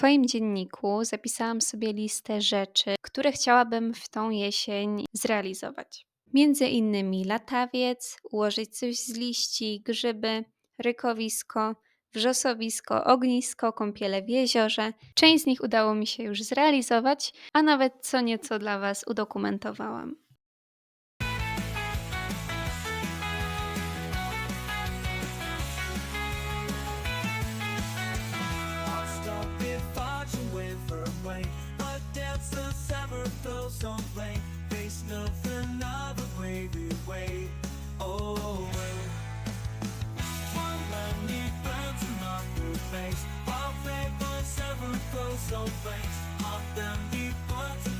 swoim dzienniku zapisałam sobie listę rzeczy, które chciałabym w tą jesień zrealizować. Między innymi latawiec, ułożyć coś z liści, grzyby, rykowisko, wrzosowisko, ognisko, kąpiele w jeziorze. Część z nich udało mi się już zrealizować, a nawet co nieco dla Was udokumentowałam. So them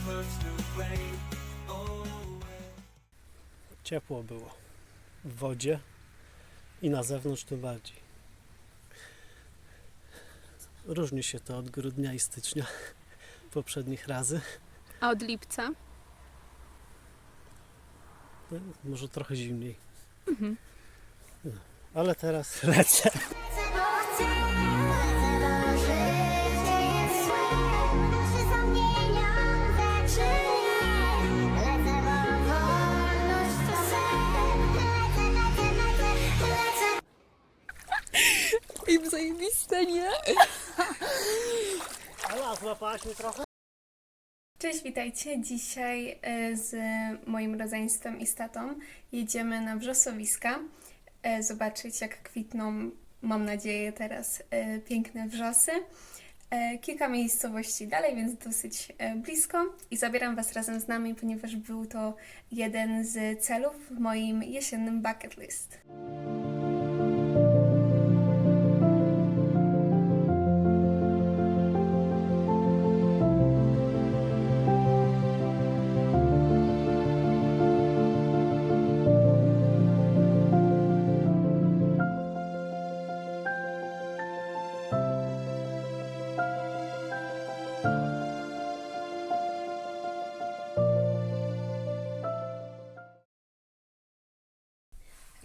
first to play. Ciepło było w wodzie i na zewnątrz tym bardziej. Różni się to od grudnia i stycznia poprzednich razy. A od lipca? No, Może trochę zimniej. Mhm. No, ale teraz lecę. Zajebiste, nie? Ala, złapałaś mnie trochę? Cześć, witajcie. Dzisiaj e, z moim rodzeństwem i z tatą jedziemy na wrzosowiska. e, Zobaczyć, jak kwitną, mam nadzieję, teraz e, piękne wrzosy. Kilka miejscowości dalej, więc dosyć blisko. I zabieram Was razem z nami, ponieważ był to jeden z celów w moim jesiennym bucket list.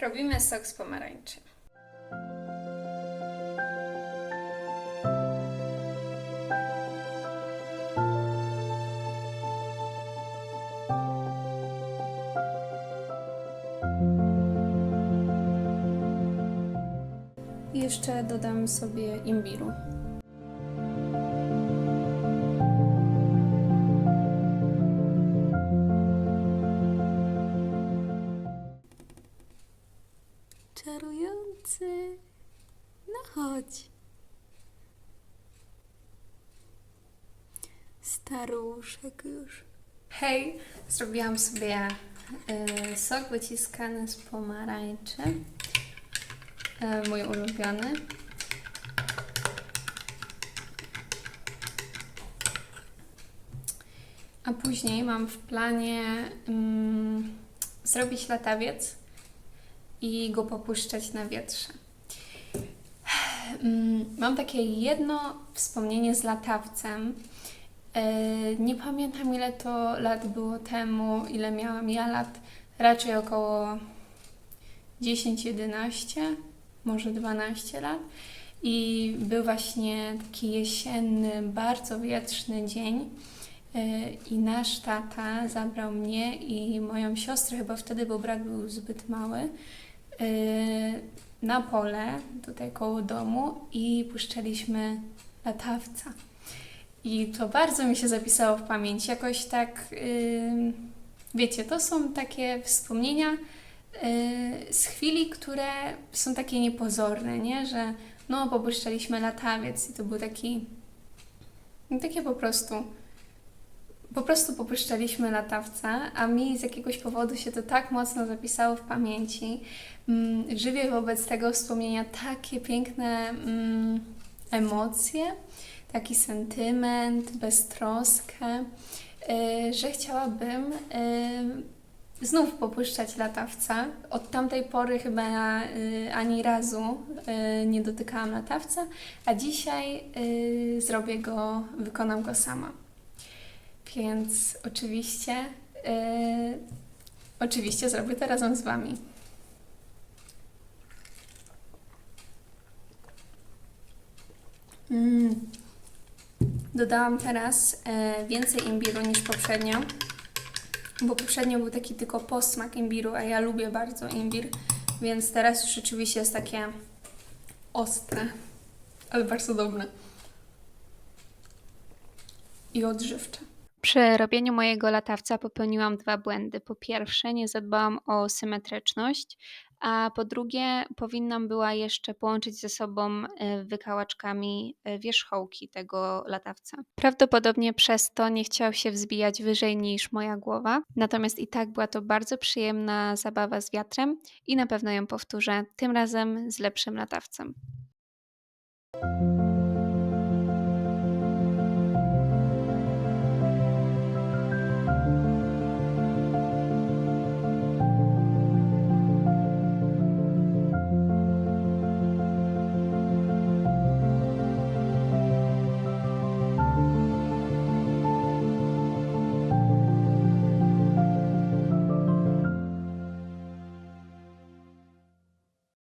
Robimy sok z pomarańczy. Jeszcze dodam sobie imbiru. No chodź. Staruszek już. Hej, zrobiłam sobie y, sok wyciskany z pomarańczy. Y, mój ulubiony. A później mam w planie mm, zrobić latawiec i go popuszczać na wietrze. Mm, Mam takie jedno wspomnienie z latawcem. E, Nie pamiętam ile to lat było temu, ile miałam ja lat, raczej około 10-11, może 12 lat. I był właśnie taki jesienny, bardzo wietrzny dzień. E, I nasz tata zabrał mnie i moją siostrę, chyba wtedy, bo brat był zbyt mały, na pole, tutaj koło domu i puszczaliśmy latawca. I to bardzo mi się zapisało w pamięć. Jakoś tak, ym, wiecie, to są takie wspomnienia y, z chwili, które są takie niepozorne, nie? Że no, popuszczaliśmy latawiec i to był taki, takie po prostu, po prostu popuszczaliśmy latawca, a mi z jakiegoś powodu się to tak mocno zapisało w pamięci. Mm, żywię wobec tego wspomnienia takie piękne mm, emocje, taki sentyment, beztroskę, y, że chciałabym y, znów popuszczać latawca. Od tamtej pory chyba y, ani razu y, nie dotykałam latawca, a dzisiaj y, zrobię go, wykonam go sama. Więc oczywiście, y, oczywiście zrobię to razem z Wami. Mm. Dodałam teraz e, więcej imbiru niż poprzednio, bo poprzednio był taki tylko posmak imbiru, a ja lubię bardzo imbir, więc teraz już rzeczywiście jest takie ostre, ale bardzo dobre i odżywcze. Przy robieniu mojego latawca popełniłam dwa błędy. Po pierwsze, nie zadbałam o symetryczność, a po drugie, powinnam była jeszcze połączyć ze sobą e, wykałaczkami e, wierzchołki tego latawca. Prawdopodobnie przez to nie chciał się wzbijać wyżej niż moja głowa, natomiast i tak była to bardzo przyjemna zabawa z wiatrem i na pewno ją powtórzę, tym razem z lepszym latawcem.